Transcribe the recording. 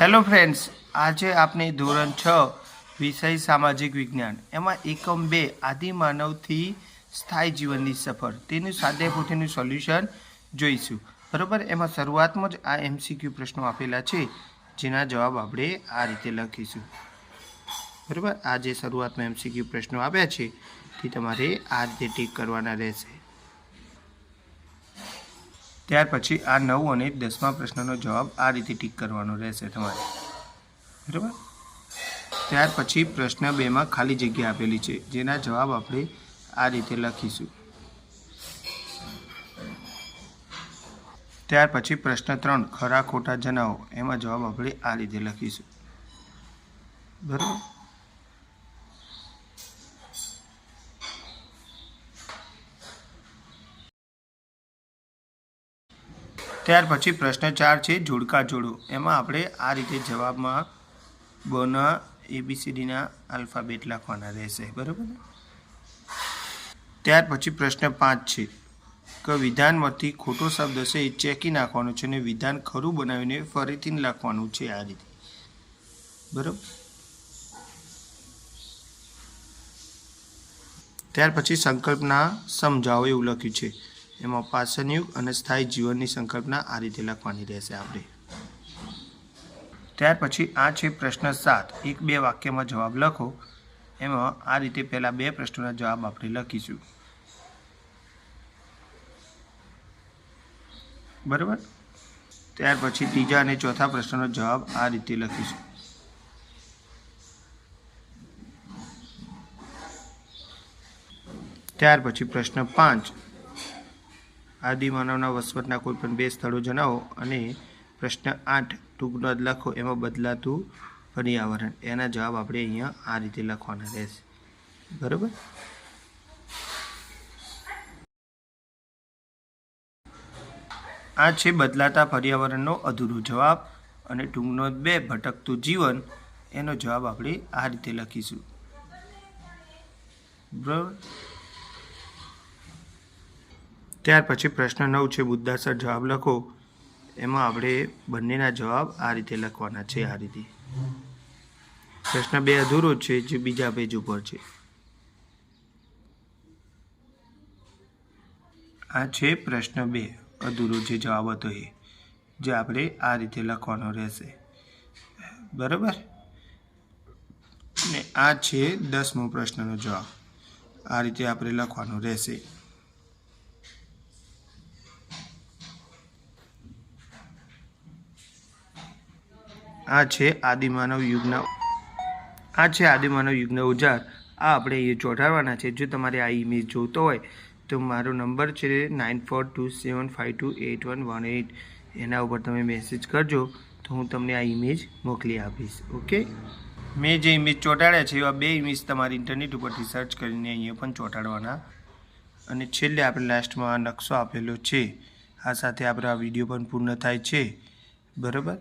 Hello friends આજે આપણે ધોરણ છ, વિષય સામાજિક વિજ્ઞાન. એમાં એકમ બે આદિમાનવથી સ્થાયી જીવનની સફર. તેનું સ્વાધ્યાય સોલ્યુશન જોઈશું. બરાબર? એમાં શરૂઆતમાં જ આ એમસીક્યુ પ્રશ્નો આપેલા છે, જેના જવાબ આપણે આ રીતે લખીશું. બરાબર? આ જે શરૂઆતમાં એમસીક્યુ પ્રશ્નો આપ્યા છે, તે તમારે આ રીતે ટીક કરવાના રહેશે. ત્યાર પછી આ નવ અને દસમા પ્રશ્નનો જવાબ આ રીતે ટીક કરવાનો રહેશે તમારે. બરાબર? ત્યાર પછી પ્રશ્ન બેમાં ખાલી જગ્યા આપેલી છે, જેના જવાબ આપણે આ રીતે લખીશું. ત્યાર પછી પ્રશ્ન ત્રણ, ખરા ખોટા જણાવો, એમાં જવાબ આપણે આ રીતે લખીશું. બરાબર? ત્યાર પછી પ્રશ્ન ચાર છે, જોડકા જોડો. એમાં આપણે આ રીતે જવાબમાં બના એબીસીડીના આલ્ફાબેટ લખવાના રહેશે. બરાબર ત્યાર પછી પ્રશ્ન પાંચ છે, કે વિધાનમાંથી ખોટો શબ્દ છે એ ચેકી નાખવાનો છે અને વિધાન ખરું બનાવીને ફરીથી લખવાનું છે આ રીતે. બરાબર? ત્યાર પછી સંકલ્પના સમજાવો એવું લખ્યું છે. એમાં પાષણયુગ અને સ્થાયી જીવનની સંકલ્પના આ રીતે લખવાની રહેશે આપણે. ત્યાર પછી આ છે પ્રશ્ન સાત. એક બે વાક્યમાં જવાબ લખો. એમાં આ રીતે પહેલાં બે પ્રશ્નોના જવાબ આપણે લખીશું. બરાબર? ત્યાર પછી ત્રીજા અને ચોથા પ્રશ્નનો જવાબ આ રીતે લખીશું. ત્યાર પછી પ્રશ્ન પાંચ. આદિમાનવના વસવટના કોઈ પણ બે સ્થળો જણાવો અને પ્રશ્ન આઠ ટૂંકનોંધ લખો, એમાં બદલાતું પર્યાવરણ. એના જવાબ આપણે અહીંયા આ રીતે લખવાના રહેશે. બરાબર? આ છે બદલાતા પર્યાવરણનો અધૂરો જવાબ અને ટૂંકનો બે, ભટકતું જીવન. એનો જવાબ આપણે આ રીતે લખીશું. બરાબર? ત્યાર પછી પ્રશ્ન નવ છે, બુદ્ધાસર જવાબ લખો. એમાં આપણે બંનેના જવાબ આ રીતે લખવાના છે, આ રીતે. પ્રશ્ન બે અધૂરો છે, જે બીજા પેજ ઉપર છે. આ છે પ્રશ્ન બે, અધૂરો જે જવાબ હતો એ, જે આપણે આ રીતે લખવાનો રહેશે. બરાબર? ને આ છે દસમો પ્રશ્નનો જવાબ. આ રીતે આપણે લખવાનો રહેશે. આ છે આદિમાનવ યુગના આ છે આદિમાનવ યુગના ઓજાર આ આપણે એ ચોંટાડવાના છે. જો તમારે આ ઇમેજ જોતો હોય, તો મારો નંબર છે nine four two seven five two eight one one eight એના ઉપર તમે મેસેજ કરજો, તો હું તમને આ ઇમેજ મોકલી આપીશ. ઓકે મેં જે ઇમેજ ચોંટાડ્યા છે, એવા બે ઇમેજ તમારી ઇન્ટરનેટ ઉપરથી સર્ચ કરીને અહીંયા પણ ચોંટાડવાના. અને છેલ્લે આપણે લાસ્ટમાં આ નકશો આપેલો છે. આ સાથે આપણો આ વીડિયો પણ પૂર્ણ થાય છે. બરાબર?